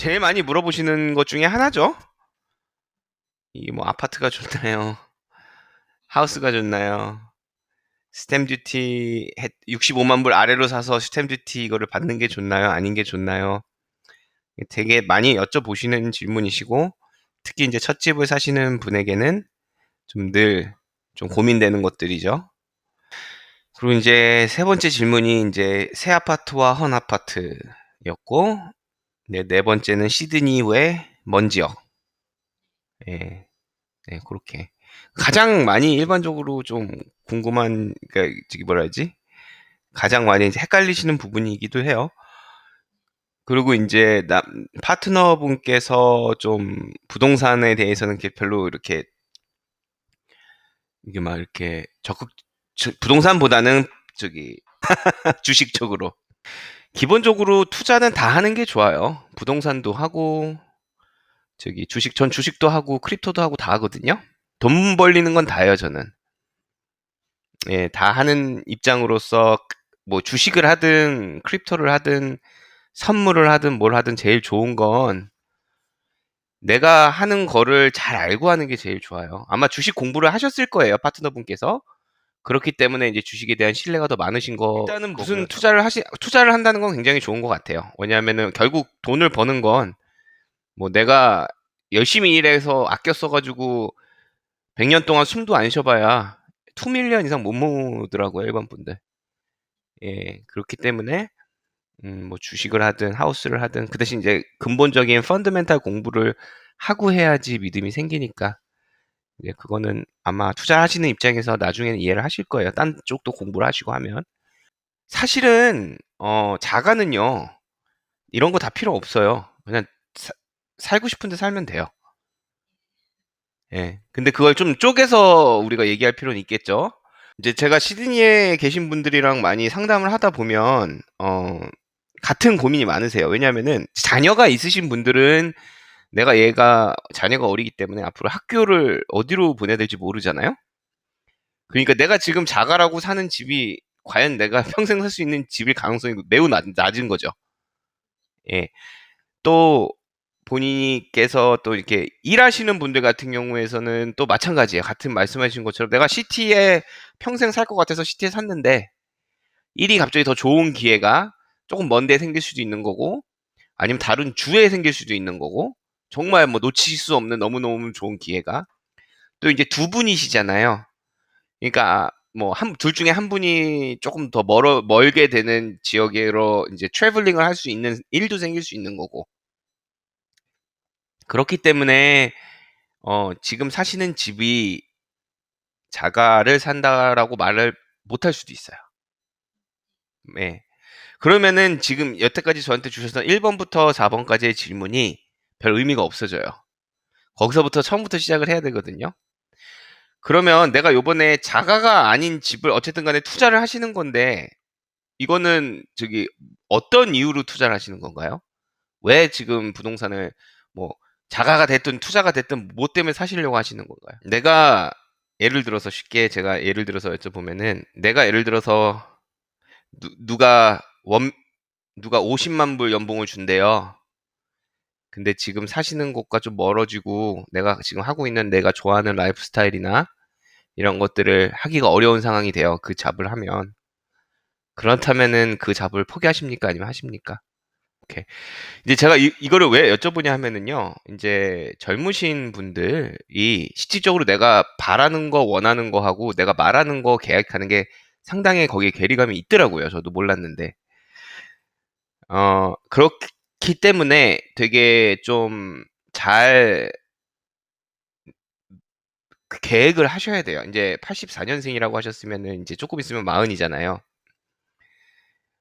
제일 많이 물어보시는 것 중에 하나죠. 이게 뭐 아파트가 좋나요? 하우스가 좋나요? 스탬 듀티 65만 불 아래로 사서 스탬 듀티 이거를 받는 게 좋나요? 아닌 게 좋나요? 되게 많이 여쭤보시는 질문이시고 특히 이제 첫 집을 사시는 분에게는 좀 늘좀 고민되는 것들이죠. 그리고 이제 세 번째 질문이 이제 새 아파트와 헌 아파트였고 네, 네 번째는 시드니 외 먼 지역. 예. 네, 그렇게. 가장 많이 일반적으로 좀 궁금한 그러니까 저기 뭐라 해야지? 가장 많이 이제 헷갈리시는 부분이기도 해요. 그리고 인제 남 파트너분께서 좀 부동산에 대해서는 이렇게 별로 이렇게 이게 막 이렇게 적극 저 부동산보다는 저기 주식 쪽으로. 기본적으로 투자는 다 하는 게 좋아요. 부동산도 하고 저기 주식 전 주식도 하고 크립토도 하고 다 하거든요. 돈 벌리는 건 다예요, 저는. 예, 다 하는 입장으로서 뭐 주식을 하든 크립토를 하든 선물을 하든 뭘 하든 제일 좋은 건 내가 하는 거를 잘 알고 하는 게 제일 좋아요. 아마 주식 공부를 하셨을 거예요, 파트너분께서. 그렇기 때문에 이제 주식에 대한 신뢰가 더 많으신 거. 일단은 무슨 거고요. 투자를 하시 투자를 한다는 건 굉장히 좋은 것 같아요. 왜냐하면은 결국 돈을 버는 건 뭐 내가 열심히 일해서 아껴 써가지고 100년 동안 숨도 안 쉬어봐야 2밀리언 이상 못 모으더라고요, 일반 분들. 예, 그렇기 때문에 음, 뭐 주식을 하든 하우스를 하든 그 대신 이제 근본적인 펀드멘탈 공부를 하고 해야지 믿음이 생기니까 이제 그거는 아마 투자하시는 입장에서 나중에는 이해를 하실 거예요. 딴 쪽도 공부를 하시고 하면 사실은 어, 자가는요 이런 거 다 필요 없어요. 그냥 사- 살고 싶은데 살면 돼요. 예. 근데 그걸 좀 쪼개서 우리가 얘기할 필요는 있겠죠. 이제 제가 시드니에 계신 분들이랑 많이 상담을 하다 보면 어 같은 고민이 많으세요. 왜냐하면은 자녀가 있으신 분들은 내가 얘가 자녀가 어리기 때문에 앞으로 학교를 어디로 보내야 될지 모르잖아요. 그러니까 내가 지금 자가라고 사는 집이 과연 내가 평생 살 수 있는 집일 가능성이 매우 낮, 낮은 거죠. 예. 또 본인께서 또 이렇게 일하시는 분들 같은 경우에서는 또 마찬가지예요. 같은 말씀하신 것처럼 내가 시티에 평생 살 것 같아서 시티에 샀는데 일이 갑자기 더 좋은 기회가 조금 먼데 생길 수도 있는 거고 아니면 다른 주에 생길 수도 있는 거고 정말 뭐 놓칠 수 없는 너무너무 좋은 기회가 또 이제 두 분이시잖아요. 그러니까 뭐 한 둘 중에 한 분이 조금 더 멀어 멀게 되는 지역으로 이제 트래블링을 할 수 있는 일도 생길 수 있는 거고 그렇기 때문에 어 지금 사시는 집이 자가를 산다라고 말을 못 할 수도 있어요. 네. 그러면은 지금 여태까지 저한테 주셨던 1번부터 4번까지의 질문이 별 의미가 없어져요. 거기서부터 처음부터 시작을 해야 되거든요. 그러면 내가 요번에 자가가 아닌 집을 어쨌든 간에 투자를 하시는 건데 이거는 저기 어떤 이유로 투자를 하시는 건가요? 왜 지금 부동산을 뭐 자가가 됐든 투자가 됐든 뭐 때문에 사시려고 하시는 건가요? 내가 예를 들어서 쉽게 제가 예를 들어서 여쭤보면은 내가 예를 들어서 누, 누가 원 누가 50만 불 연봉을 준대요. 근데 지금 사시는 곳과 좀 멀어지고 내가 지금 하고 있는 내가 좋아하는 라이프 스타일이나 이런 것들을 하기가 어려운 상황이 돼요. 그 잡을 하면. 그렇다면은 그 잡을 포기하십니까? 아니면 하십니까? 오케이. 이제 제가 이, 이거를 왜 여쭤보냐 하면은요. 이제 젊으신 분들이 실질적으로 내가 바라는 거 원하는 거 하고 내가 말하는 거 계획하는 게 상당히 거기에 괴리감이 있더라고요. 저도 몰랐는데. 어, 그렇 기 때문에 되게 좀잘 계획을 하셔야 돼요. 이제 84 년생이라고 하셨으면은 이제 조금 있으면 마흔이잖아요.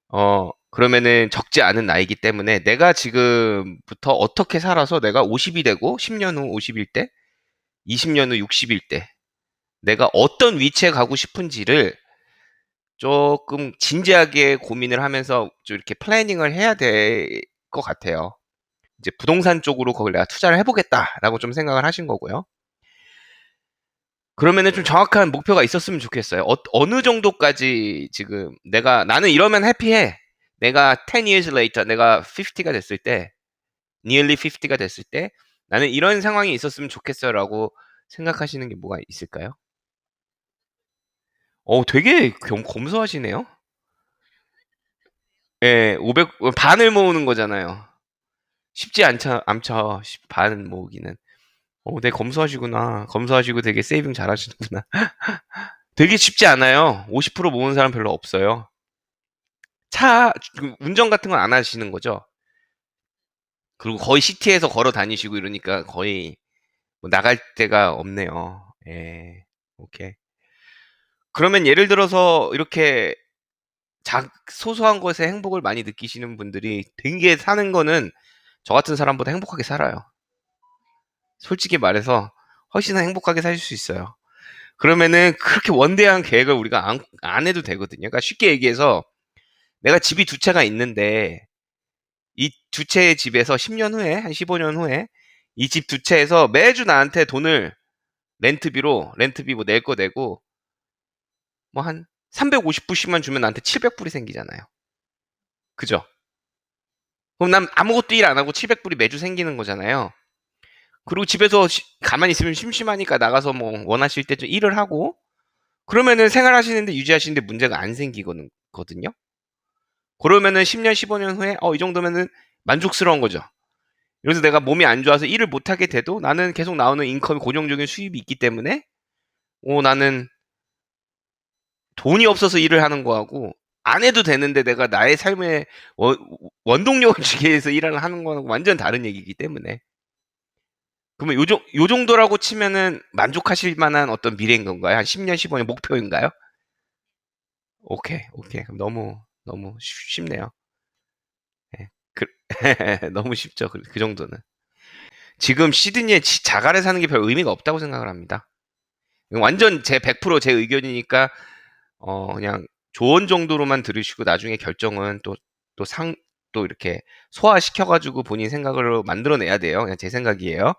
어, 그러면은 적지 않은 나이기 때문에 내가 지금부터 어떻게 살아서 내가 50 이 되고 10 년 후 50 일 때, 20 년 후 60 일 때 내가 어떤 위치에 가고 싶은지를 조금 진지하게 고민을 하면서 좀 이렇게 플래닝을 해야 될 것 같아요. 이제 부동산 쪽으로 거기를 내가 투자를 해보겠다라고 좀 생각을 하신 거고요. 그러면은 좀 정확한 목표가 있었으면 좋겠어요. 어, 느 정도까지 지금 내가 나는 이러면 해피해. 내가 10 years later, 내가 50가 됐을 때 nearly 50가 됐을 때 나는 이런 상황이 있었으면 좋겠어라고 생각하시는 게 뭐가 있을까요? 어, 되게 겸, 검소하시네요. 예, 500 반을 모으는 거잖아요. 쉽지 않죠, 않죠. 반 모으기는. 어, 되게 검소하시구나. 검소하시고 되게 세이빙 잘 하시는구나. 되게 쉽지 않아요. 50% 모으는 사람 별로 없어요. 차그 운전 같은 건 안 하시는 거죠? 그리고 거의 시티에서 걸어 다니시고 이러니까 거의 뭐 나갈 데가 없네요. 예. 오케이. 그러면 예를 들어서 이렇게 작 소소한 것에 행복을 많이 느끼시는 분들이 되게 사는 거는 저 같은 사람보다 행복하게 살아요. 솔직히 말해서 훨씬 더 행복하게 살 수 있어요. 그러면은 그렇게 원대한 계획을 우리가 안, 안 해도 되거든요. 그러니까 쉽게 얘기해서 내가 집이 두 채가 있는데 이 두 채의 집에서 10년 후에 한 15년 후에 이 집 두 채에서 매주 나한테 돈을 렌트비로 렌트비 뭐 낼 거 내고 뭐 한 350불씩만 주면 나한테 700불이 생기잖아요. 그죠? 그럼 난 아무것도 일 안 하고 700불이 매주 생기는 거잖아요. 그리고 집에서 시- 가만히 있으면 심심하니까 나가서 뭐 원하실 때 좀 일을 하고 그러면은 생활하시는데 유지하시는데 문제가 안 생기거든요. 그러면은 10년, 15년 후에 어, 이 정도면은 만족스러운 거죠. 그래서 내가 몸이 안 좋아서 일을 못 하게 돼도 나는 계속 나오는 인컴이 고정적인 수입이 있기 때문에 어, 나는 돈이 없어서 일을 하는 거하고 안 해도 되는데 내가 나의 삶의 원, 원동력을 주기 위해서 일을 하는 거하고 완전 다른 얘기이기 때문에 그러면 요, 정- 요 정도라고 치면은 만족하실 만한 어떤 미래인 건가요? 한 10년, 15년 목표인가요? 오케이, 오케이. 그럼 너무, 너무 쉽- 쉽네요. 예, 그, 너무 쉽죠. 그, 그 정도는. 지금 시드니에 지- 자가를 사는 게 별 의미가 없다고 생각을 합니다. 완전 제 100%제 의견이니까, 어, 그냥 조언 정도로만 들으시고 나중에 결정은 또, 또 상, 또 이렇게 소화시켜가지고 본인 생각으로 만들어내야 돼요. 그냥 제 생각이에요.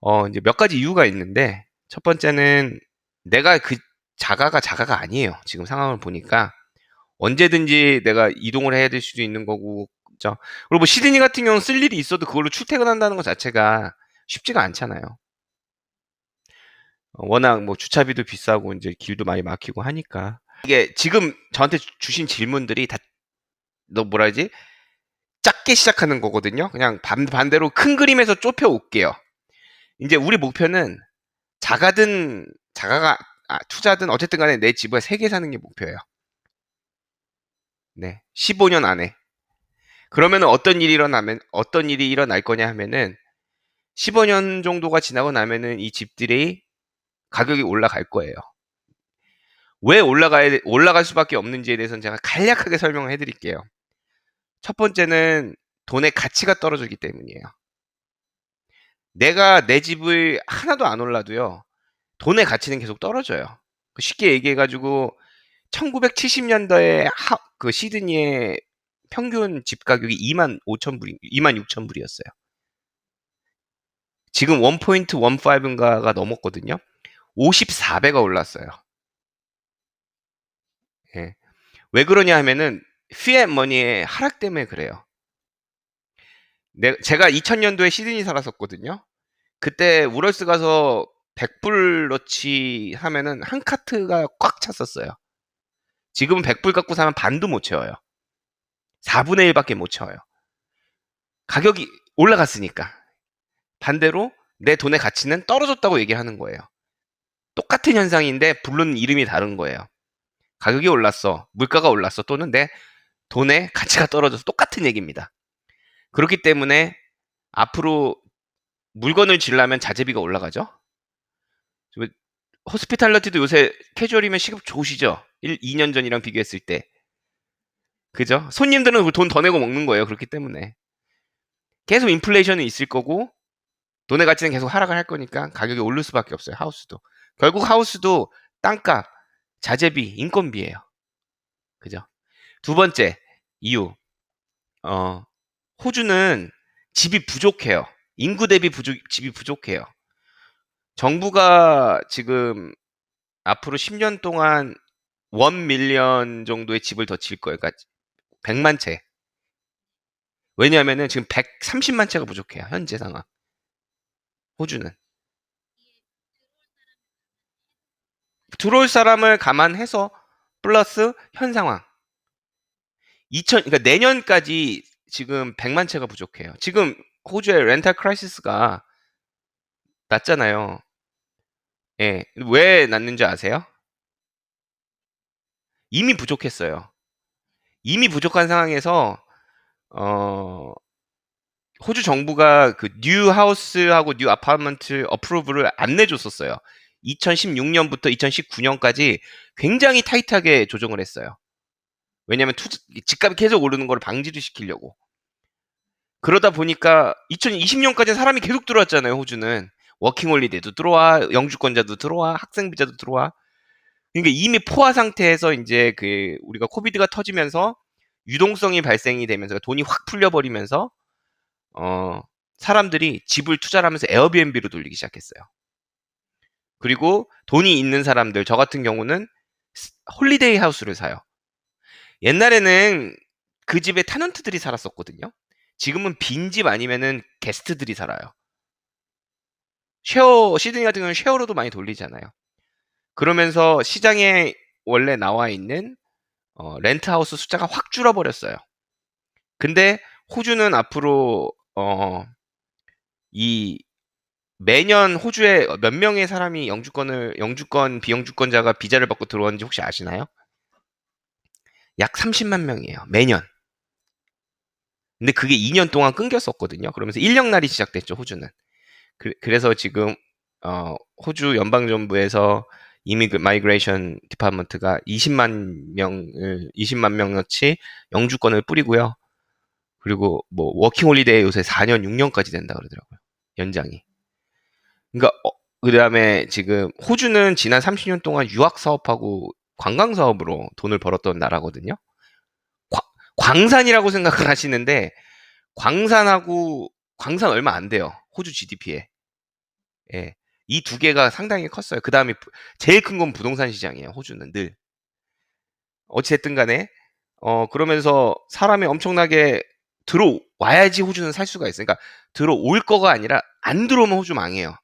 어, 이제 몇 가지 이유가 있는데, 첫 번째는 내가 그 자가가 자가가 아니에요. 지금 상황을 보니까. 언제든지 내가 이동을 해야 될 수도 있는 거고, 그죠? 그리고 뭐 시드니 같은 경우는 쓸 일이 있어도 그걸로 출퇴근한다는 것 자체가 쉽지가 않잖아요. 어, 워낙 뭐 주차비도 비싸고 이제 길도 많이 막히고 하니까. 이게 지금 저한테 주- 주신 질문들이 다, 너 뭐라 하지? 작게 시작하는 거거든요. 그냥 반, 반대로 큰 그림에서 좁혀 올게요. 이제 우리 목표는 자가든 자가가 아, 투자든 어쨌든 간에 내 집을 세개 사는 게 목표예요. 네. 15년 안에. 그러면 어떤 일이 일어나면 어떤 일이 일어날 거냐 하면은 15년 정도가 지나고 나면은 이 집들이 가격이 올라갈 거예요. 왜 올라가야 돼- 올라갈 수밖에 없는지에 대해서는 제가 간략하게 설명을 해 드릴게요. 첫 번째는 돈의 가치가 떨어지기 때문이에요. 내가 내 집을 하나도 안 올라도요. 돈의 가치는 계속 떨어져요. 그 쉽게 얘기해 가지고 1970년도에 하, 그 시드니의 평균 집 가격이 2만 5천 불이 2만 6천 불이었어요. 지금 1.15인가가 넘었거든요. 54배가 올랐어요. 예. 왜 그러냐 하면은 피앤 머니의 하락 때문에 그래요. 내, 제가 2000년도에 시드니 살았었거든요. 그때 우럴스 가서 100불러치 하면은 한 카트가 꽉 찼었어요. 지금은 100불 갖고 사면 반도 못 채워요. 4분의 1밖에 못 채워요. 가격이 올라갔으니까. 반대로 내 돈의 가치는 떨어졌다고 얘기하는 거예요. 똑같은 현상인데 부르는 이름이 다른 거예요. 가격이 올랐어. 물가가 올랐어. 또는 내 돈의 가치가 떨어져서 똑같은 얘기입니다. 그렇기 때문에 앞으로 물건을 질라면 자재비가 올라가죠. 호스피탈러티도 요새 캐주얼이면 시급 좋으시죠? 1, 2년 전이랑 비교했을 때. 그죠? 손님들은 돈 더 내고 먹는 거예요. 그렇기 때문에. 계속 인플레이션은 있을 거고, 돈의 가치는 계속 하락을 할 거니까 가격이 오를 수밖에 없어요. 하우스도. 결국 하우스도 땅값, 자재비, 인건비예요. 그죠? 두 번째 이유. 어, 호주는 집이 부족해요. 인구 대비 부족, 집이 부족해요. 정부가 지금 앞으로 10년 동안 1 밀리언 정도의 집을 더 질 거예요. 그러니까 100만 채. 왜냐하면은 지금 130만 채가 부족해요. 현재 상황. 호주는. 들어올 사람을 감안해서 플러스 현 상황. 2000 그러니까 내년까지 지금 100만 채가 부족해요. 지금 호주의 렌탈 크라이시스가 났잖아요. 예. 왜 났는지 아세요? 이미 부족했어요. 이미 부족한 상황에서 어 호주 정부가 그 뉴 하우스하고 뉴 아파트먼트 어프로브를 안 내줬었어요. 2016년부터 2019년까지 굉장히 타이트하게 조정을 했어요. 왜냐하면 투자, 집값이 계속 오르는 걸 방지를 시키려고. 그러다 보니까 2020년까지 사람이 계속 들어왔잖아요. 호주는 워킹홀리데이도 들어와, 영주권자도 들어와, 학생 비자도 들어와. 그러니까 이미 포화 상태에서 이제 그 우리가 코비드가 터지면서 유동성이 발생이 되면서 돈이 확 풀려버리면서 어 사람들이 집을 투자를 하면서 에어비앤비로 돌리기 시작했어요. 그리고 돈이 있는 사람들 저 같은 경우는 스- 홀리데이 하우스를 사요. 옛날에는 그 집에 타넌트들이 살았었거든요. 지금은 빈집 아니면은 게스트들이 살아요. 쉐어 시드니 같은 경우는 쉐어로도 많이 돌리잖아요. 그러면서 시장에 원래 나와 있는 어, 렌트하우스 숫자가 확 줄어버렸어요. 근데 호주는 앞으로 어, 이 매년 호주에 몇 명의 사람이 영주권을 영주권 비영주권자가 비자를 받고 들어왔는지 혹시 아시나요? 약 30만 명이에요. 매년. 근데 그게 2년 동안 끊겼었거든요. 그러면서 1년날이 시작됐죠, 호주는. 그, 래서 지금 어, 호주 연방 정부에서 이미 그 마이그레이션 디파먼트가 20만 명을 20만 명어치 영주권을 뿌리고요. 그리고 뭐 워킹 홀리데이 요새 4년 6년까지 된다 그러더라고요. 연장이. 그다음에 지금 호주는 지난 30년 동안 유학 사업하고 관광 사업으로 돈을 벌었던 나라거든요. 과- 광산이라고 생각을 하시는데 광산하고 광산 얼마 안 돼요. 호주 GDP에. 예. 이 두 개가 상당히 컸어요. 그 다음에 제일 큰 건 부동산 시장이에요. 호주는 늘. 어찌됐든 간에, 어, 그러면서 사람이 엄청나게 들어와야지 호주는 살 수가 있어요. 그러니까 들어올 거가 아니라 안 들어오면 호주 망해요.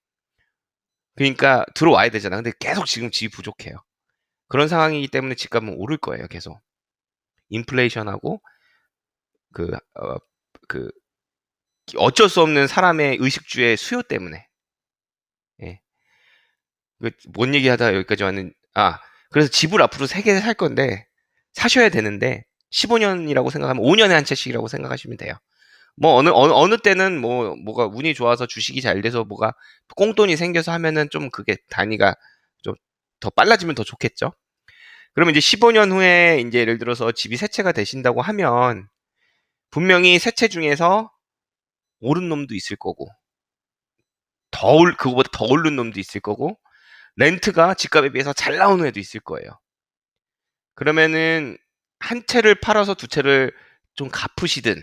그러니까 들어와야 되잖아. 근데 계속 지금 집이 부족해요. 그런 상황이기 때문에 집값은 오를 거예요. 계속. 인플레이션하고 그, 어, 그, 어쩔 수 없는 사람의 의식주의 수요 때문에. 예. 그, 뭔 얘기하다 여기까지 왔는, 아, 그래서 집을 앞으로 세개살 건데, 사셔야 되는데, 15년이라고 생각하면 5년에 한 채씩이라고 생각하시면 돼요. 뭐, 어느, 어느, 어느 때는 뭐, 뭐가 운이 좋아서 주식이 잘 돼서 뭐가 꽁돈이 생겨서 하면은 좀 그게 단위가 좀 더 빨라지면 더 좋겠죠. 그러면 이제 15년 후에 이제 예를 들어서 집이 세 채가 되신다고 하면, 분명히 세 채 중에서 오른 놈도 있을 거고, 더 올, 그거보다 더 오른 놈도 있을 거고, 렌트가 집값에 비해서 잘 나오는 애도 있을 거예요. 그러면은 한 채를 팔아서 두 채를 좀 갚으시든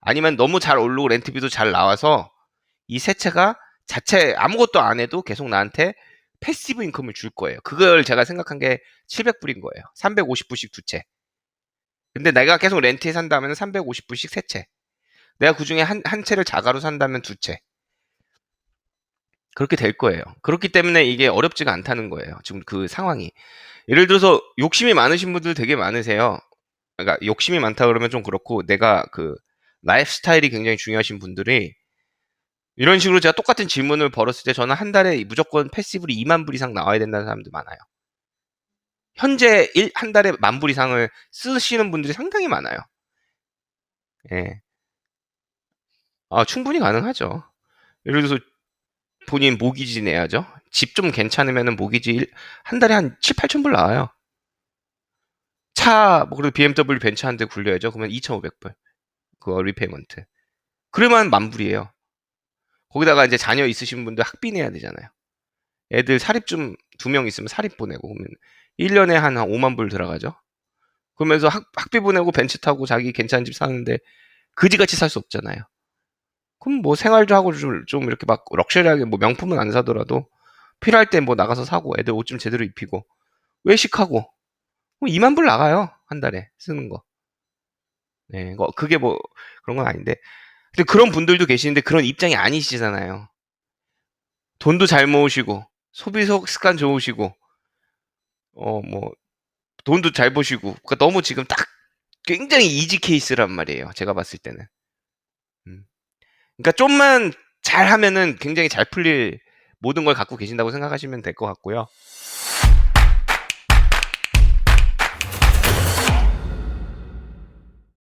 아니면 너무 잘 오르고 렌트비도 잘 나와서 이 세 채가 자체 아무것도 안 해도 계속 나한테 패시브 인컴을 줄 거예요. 그걸 제가 생각한 게 700불인 거예요. 350불씩 두 채. 근데 내가 계속 렌트에 산다면 350불씩 세 채. 내가 그 중에 한, 한 채를 자가로 산다면 두 채. 그렇게 될 거예요. 그렇기 때문에 이게 어렵지가 않다는 거예요. 지금 그 상황이. 예를 들어서 욕심이 많으신 분들 되게 많으세요. 그러니까 욕심이 많다 그러면 좀 그렇고 내가 그 라이프 스타일이 굉장히 중요하신 분들이 이런 식으로 제가 똑같은 질문을 벌었을 때 저는 한 달에 무조건 패시브로 2만 불 이상 나와야 된다는 사람들 많아요. 현재 일, 한 달에 만 불 이상을 쓰시는 분들이 상당히 많아요. 예. 아, 충분히 가능하죠. 예를 들어서 본인 모기지 내야죠. 집 좀 괜찮으면은 모기지 일- 한 달에 한 7, 8천 불 나와요. 차, 뭐, 그래도 BMW 벤츠 한 대 굴려야죠. 그러면 2,500불. 그거 리페이먼트. 그러면 만 불이에요. 거기다가 이제 자녀 있으신 분들 학비 내야 되잖아요. 애들 사립 좀 두 명 있으면 사립 보내고 그러면 1년에 한 5만 불 들어가죠. 그러면서 학, 학비 보내고 벤츠 타고 자기 괜찮은 집 사는데 그지같이 살 수 없잖아요. 그럼 뭐 생활도 하고 좀, 좀 이렇게 막 럭셔리하게 뭐 명품은 안 사더라도 필요할 때 뭐 나가서 사고 애들 옷 좀 제대로 입히고 외식하고 뭐 2만 불 나가요 한 달에 쓰는 거. 네. 뭐 그게 뭐 그런 건 아닌데. 근데 그런 분들도 계시는데 그런 입장이 아니시잖아요. 돈도 잘 모으시고 소비 속 습관 좋으시고 어 뭐 돈도 잘 버시고 그러니까 너무 지금 딱 굉장히 이지 케이스란 말이에요. 제가 봤을 때는. 음. 그러니까 좀만 잘 하면은 굉장히 잘 풀릴 모든 걸 갖고 계신다고 생각하시면 될 것 같고요.